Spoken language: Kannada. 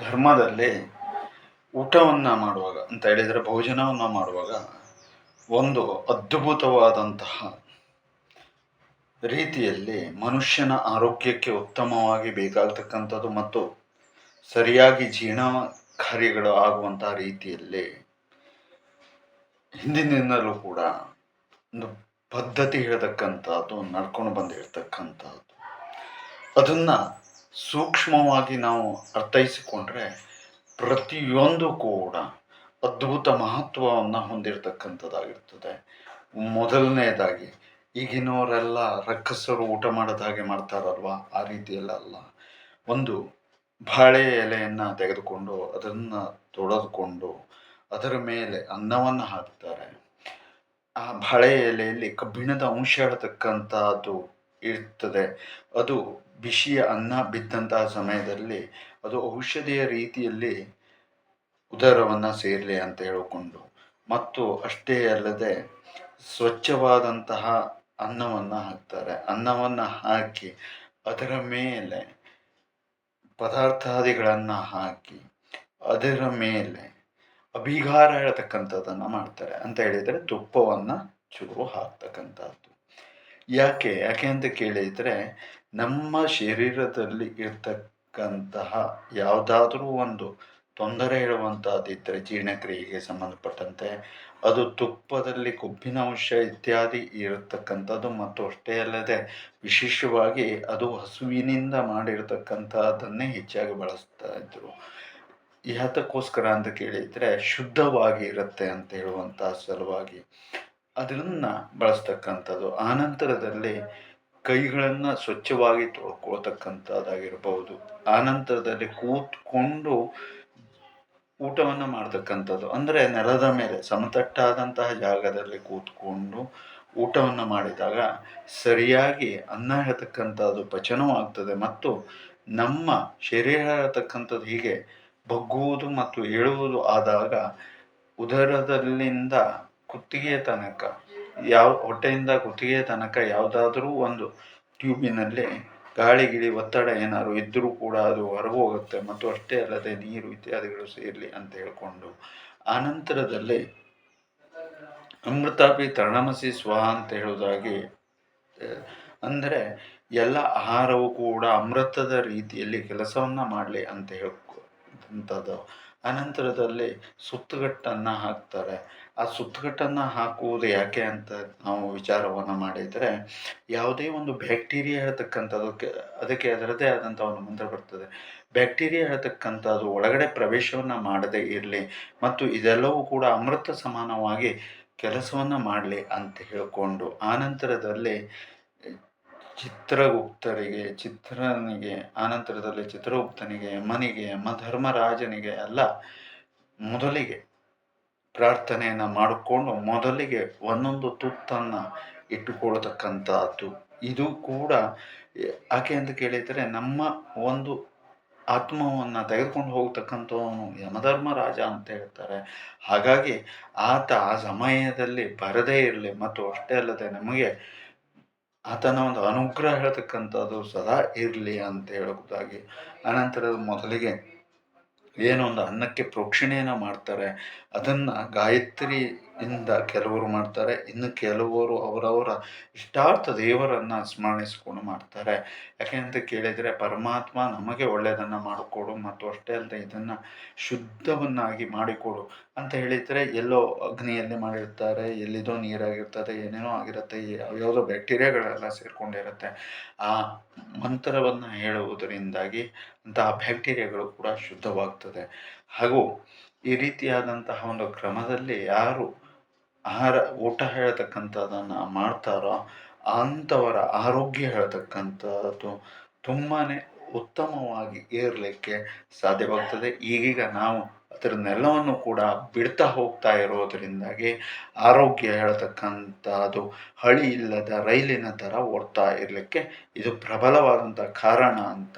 ಧರ್ಮದಲ್ಲಿ ಊಟವನ್ನು ಮಾಡುವಾಗ ಅಂತ ಹೇಳಿದರೆ ಭೋಜನವನ್ನು ಮಾಡುವಾಗ ಒಂದು ಅದ್ಭುತವಾದಂತಹ ರೀತಿಯಲ್ಲಿ ಮನುಷ್ಯನ ಆರೋಗ್ಯಕ್ಕೆ ಉತ್ತಮವಾಗಿ ಬೇಕಾಗ್ತಕ್ಕಂಥದ್ದು ಮತ್ತು ಸರಿಯಾಗಿ ಜೀರ್ಣ ಕಾರ್ಯಗಳು ಆಗುವಂತಹ ರೀತಿಯಲ್ಲಿ ಹಿಂದಿನಿಂದಲೂ ಕೂಡ ಒಂದು ಪದ್ಧತಿ ಹೇಳ್ತಕ್ಕಂಥದ್ದು ನಡ್ಕೊಂಡು ಬಂದಿರತಕ್ಕಂಥದ್ದು. ಅದನ್ನು ಸೂಕ್ಷ್ಮವಾಗಿ ನಾವು ಅರ್ಥೈಸಿಕೊಂಡ್ರೆ ಪ್ರತಿಯೊಂದು ಕೂಡ ಅದ್ಭುತ ಮಹತ್ವವನ್ನು ಹೊಂದಿರತಕ್ಕಂಥದ್ದಾಗಿರ್ತದೆ. ಮೊದಲನೇದಾಗಿ, ಈಗಿನವರೆಲ್ಲ ರಕ್ಕಸರು ಊಟ ಮಾಡೋದ ಹಾಗೆ ಮಾಡ್ತಾರಲ್ವ? ಆ ರೀತಿಯಲ್ಲ ಅಲ್ಲ. ಒಂದು ಬಾಳೆ ಎಲೆಯನ್ನು ತೆಗೆದುಕೊಂಡು ಅದನ್ನು ತೊಳೆದುಕೊಂಡು ಅದರ ಮೇಲೆ ಅನ್ನವನ್ನು ಹಾಕ್ತಾರೆ ಆ ಬಾಳೆ ಎಲೆಯಲ್ಲಿ ಕಬ್ಬಿಣದ ಅಂಶ ಇರತಕ್ಕಂಥದ್ದು ಇರ್ತದೆ. ಅದು ಬಿಸಿಯ ಅನ್ನ ಬಿದ್ದಂತಹ ಸಮಯದಲ್ಲಿ ಅದು ಔಷಧಿಯ ರೀತಿಯಲ್ಲಿ ಉದರವನ್ನು ಸೇರಲಿ ಅಂತ ಹೇಳಿಕೊಂಡು, ಮತ್ತು ಅಷ್ಟೇ ಅಲ್ಲದೆ ಸ್ವಚ್ಛವಾದಂತಹ ಅನ್ನವನ್ನು ಹಾಕ್ತಾರೆ. ಅನ್ನವನ್ನು ಹಾಕಿ ಅದರ ಮೇಲೆ ಪದಾರ್ಥಾದಿಗಳನ್ನು ಹಾಕಿ ಅದರ ಮೇಲೆ ಅಭಿಗಾರ ಹೇಳ್ತಕ್ಕಂಥದ್ದನ್ನು ಮಾಡ್ತಾರೆ. ಅಂತ ಹೇಳಿದರೆ ತುಪ್ಪವನ್ನು ಚೂರು ಹಾಕ್ತಕ್ಕಂಥದ್ದು. ಯಾಕೆ? ಯಾಕೆ ಅಂತ ಕೇಳಿದರೆ, ನಮ್ಮ ಶರೀರದಲ್ಲಿ ಇರ್ತಕ್ಕಂತಹ ಯಾವುದಾದ್ರೂ ಒಂದು ತೊಂದರೆ ಇರುವಂಥದ್ದಿದ್ದರೆ ಜೀರ್ಣಕ್ರಿಯೆಗೆ ಸಂಬಂಧಪಟ್ಟಂತೆ, ಅದು ತುಪ್ಪದಲ್ಲಿ ಕೊಬ್ಬಿನ ಅಂಶ ಇತ್ಯಾದಿ ಇರತಕ್ಕಂಥದ್ದು ಮತ್ತು ಅಷ್ಟೇ ಅಲ್ಲದೆ ವಿಶೇಷವಾಗಿ ಅದು ಹಸುವಿನಿಂದ ಮಾಡಿರತಕ್ಕಂಥದ್ದನ್ನೇ ಹೆಚ್ಚಾಗಿ ಬಳಸ್ತಾ ಇದ್ದರು ಯಾತಕ್ಕೋಸ್ಕರ ಅಂತ ಕೇಳಿದರೆ ಶುದ್ಧವಾಗಿ ಇರುತ್ತೆ ಅಂತ ಹೇಳುವಂಥ ಸಲುವಾಗಿ. ಅದನ್ನು ಬಳಸ್ತಕ್ಕಂಥದ್ದು. ಆನಂತರದಲ್ಲಿ ಕೈಗಳನ್ನು ಸ್ವಚ್ಛವಾಗಿ ತೊಳ್ಕೊಳ್ತಕ್ಕಂಥದ್ದಾಗಿರ್ಬೋದು. ಆನಂತರದಲ್ಲಿ ಕೂತ್ಕೊಂಡು ಊಟವನ್ನು ಮಾಡ್ತಕ್ಕಂಥದ್ದು. ಅಂದರೆ ನೆಲದ ಮೇಲೆ, ಸಮತಟ್ಟಾದಂತಹ ಜಾಗದಲ್ಲಿ ಕೂತ್ಕೊಂಡು ಊಟವನ್ನು ಮಾಡಿದಾಗ ಸರಿಯಾಗಿ ಅನ್ನ ಹೇಳ್ತಕ್ಕಂಥದ್ದು ಪಚನವಾಗ್ತದೆ ಮತ್ತು ನಮ್ಮ ಶರೀರ ಹೇಳ್ತಕ್ಕಂಥದ್ದು ಹೀಗೆ ಬಗ್ಗುವುದು ಮತ್ತು ಏಳುವುದು ಆದಾಗ ಉದರದಲ್ಲಿಂದ ಕುತ್ತಿಗೆಯ ತನಕ, ಯಾವ ಹೊಟ್ಟೆಯಿಂದ ಕುತ್ತಿಗೆಯ ತನಕ ಯಾವುದಾದ್ರೂ ಒಂದು ಟ್ಯೂಬಿನಲ್ಲಿ ಗಾಳಿ ಗಿಳಿ ಒತ್ತಡ ಏನಾದ್ರು ಇದ್ದರೂ ಕೂಡ ಅದು ಹೊರಗೋಗುತ್ತೆ. ಮತ್ತು ಅಷ್ಟೇ ಅಲ್ಲದೆ ನೀರು ಇತ್ಯಾದಿಗಳು ಸೇರಲಿ ಅಂತ ಹೇಳಿಕೊಂಡು ಆನಂತರದಲ್ಲಿ ಅಮೃತಾಪಿ ತರಣಮಸಿ ಸ್ವ ಅಂತ ಹೇಳೋದಾಗಿ ಅಂದರೆ ಎಲ್ಲ ಆಹಾರವು ಕೂಡ ಅಮೃತದ ರೀತಿಯಲ್ಲಿ ಕೆಲಸವನ್ನು ಮಾಡಲಿ ಅಂತ ಹೇಳ್ಕೊ ಅಂಥದ್ದು ಅನಂತರದಲ್ಲಿ ಸುತ್ತುಗಟ್ಟನ್ನು ಹಾಕ್ತಾರೆ. ಆ ಸುತ್ತುಗಟ್ಟನ್ನು ಹಾಕುವುದು ಯಾಕೆ ಅಂತ ನಾವು ವಿಚಾರವನ್ನು ಮಾಡಿದರೆ, ಯಾವುದೇ ಒಂದು ಬ್ಯಾಕ್ಟೀರಿಯಾ ಹೇಳ್ತಕ್ಕಂಥದ್ದು ಅದಕ್ಕೆ ಅದರದೇ ಆದಂಥ ಒಂದು ಮಂತ್ರ ಬರ್ತದೆ. ಬ್ಯಾಕ್ಟೀರಿಯಾ ಹೇಳ್ತಕ್ಕಂಥದ್ದು ಒಳಗಡೆ ಪ್ರವೇಶವನ್ನು ಮಾಡದೇ ಇರಲಿ ಮತ್ತು ಇದೆಲ್ಲವೂ ಕೂಡ ಅಮೃತ ಸಮಾನವಾಗಿ ಕೆಲಸವನ್ನು ಮಾಡಲಿ ಅಂತ ಹೇಳಿಕೊಂಡು ಆನಂತರದಲ್ಲಿ ಚಿತ್ರಗುಪ್ತರಿಗೆ, ಚಿತ್ರನಿಗೆ, ಆನಂತರದಲ್ಲಿ ಚಿತ್ರಗುಪ್ತನಿಗೆ, ಮನಿಗೆ ಮಧರ್ಮರಾಜನಿಗೆ ಧರ್ಮರಾಜನಿಗೆ ಎಲ್ಲ ಮೊದಲಿಗೆ ಪ್ರಾರ್ಥನೆಯನ್ನು ಮಾಡಿಕೊಂಡು ಮೊದಲಿಗೆ ಒಂದೊಂದು ತುತ್ತನ್ನು ಇಟ್ಟುಕೊಳ್ಳತಕ್ಕಂಥದ್ದು. ಇದು ಕೂಡ ಯಾಕೆ ಅಂತ ಕೇಳಿದರೆ ನಮ್ಮ ಒಂದು ಆತ್ಮವನ್ನು ತೆಗೆದುಕೊಂಡು ಹೋಗ್ತಕ್ಕಂಥವನು ಯಮಧರ್ಮರಾಜ ಅಂತ ಹೇಳ್ತಾರೆ. ಹಾಗಾಗಿ ಆತ ಆ ಸಮಯದಲ್ಲಿ ಬರದೇ ಇರಲಿ, ಮತ್ತು ಅಷ್ಟೇ ಅಲ್ಲದೆ ನಮಗೆ ಆತನ ಒಂದು ಅನುಗ್ರಹ ಹೇಳ್ತಕ್ಕಂಥದ್ದು ಸದಾ ಇರಲಿ ಅಂತ ಹೇಳೋದಾಗಿ ಅನಂತರದ ಮೊದಲಿಗೆ ಏನೊಂದು ಅನ್ನಕ್ಕೆ ಪ್ರೋಕ್ಷಣೆಯನ್ನು ಮಾಡ್ತಾರೆ. ಅದನ್ನು ಗಾಯತ್ರಿಯಿಂದ ಕೆಲವರು ಮಾಡ್ತಾರೆ. ಇನ್ನು ಕೆಲವರು ಅವರವರ ಇಷ್ಟಾರ್ಥ ದೇವರನ್ನು ಸ್ಮರಣಿಸ್ಕೊಂಡು ಮಾಡ್ತಾರೆ. ಯಾಕೆ ಅಂತ ಕೇಳಿದರೆ ಪರಮಾತ್ಮ ನಮಗೆ ಒಳ್ಳೆಯದನ್ನು ಮಾಡಿಕೊಡು ಮತ್ತು ಅಷ್ಟೇ ಅಲ್ಲದೆ ಇದನ್ನು ಶುದ್ಧವನ್ನಾಗಿ ಮಾಡಿಕೊಡು ಅಂತ ಹೇಳಿದರೆ ಎಲ್ಲೋ ಅಗ್ನಿಯಲ್ಲಿ ಮಾಡಿರ್ತಾರೆ, ಎಲ್ಲಿದೋ ನೀರಾಗಿರ್ತದೆ, ಏನೇನೋ ಆಗಿರುತ್ತೆ ಯಾವುದೋ ಬ್ಯಾಕ್ಟೀರಿಯಾಗಳೆಲ್ಲ ಸೇರಿಕೊಂಡಿರುತ್ತೆ. ಆ ಮಂತ್ರವನ್ನು ಹೇಳುವುದರಿಂದಾಗಿ ಅಂತಹ ಬ್ಯಾಕ್ಟೀರಿಯಾಗಳು ಕೂಡ ಶುದ್ಧವಾಗ್ತದೆ. ಹಾಗೂ ಈ ರೀತಿಯಾದಂತಹ ಒಂದು ಕ್ರಮದಲ್ಲಿ ಯಾರು ಆಹಾರ, ಊಟ ಹೇಳ್ತಕ್ಕಂಥದ್ದನ್ನು ಮಾಡ್ತಾರೋ ಅಂಥವರ ಆರೋಗ್ಯ ಹೇಳ್ತಕ್ಕಂಥದ್ದು ತುಂಬಾ ಉತ್ತಮವಾಗಿ ಇರಲಿಕ್ಕೆ ಸಾಧ್ಯವಾಗ್ತದೆ. ಈಗೀಗ ನಾವು ಅದರ ನೆಲವನ್ನು ಕೂಡ ಬಿಡ್ತಾ ಹೋಗ್ತಾ ಇರೋದರಿಂದಾಗಿ ಆರೋಗ್ಯ ಹೇಳ್ತಕ್ಕಂಥದ್ದು ಹಳಿ ಇಲ್ಲದ ರೈಲಿನ ಥರ ಓಡ್ತಾ ಇರಲಿಕ್ಕೆ ಇದು ಪ್ರಬಲವಾದಂಥ ಕಾರಣ ಅಂತ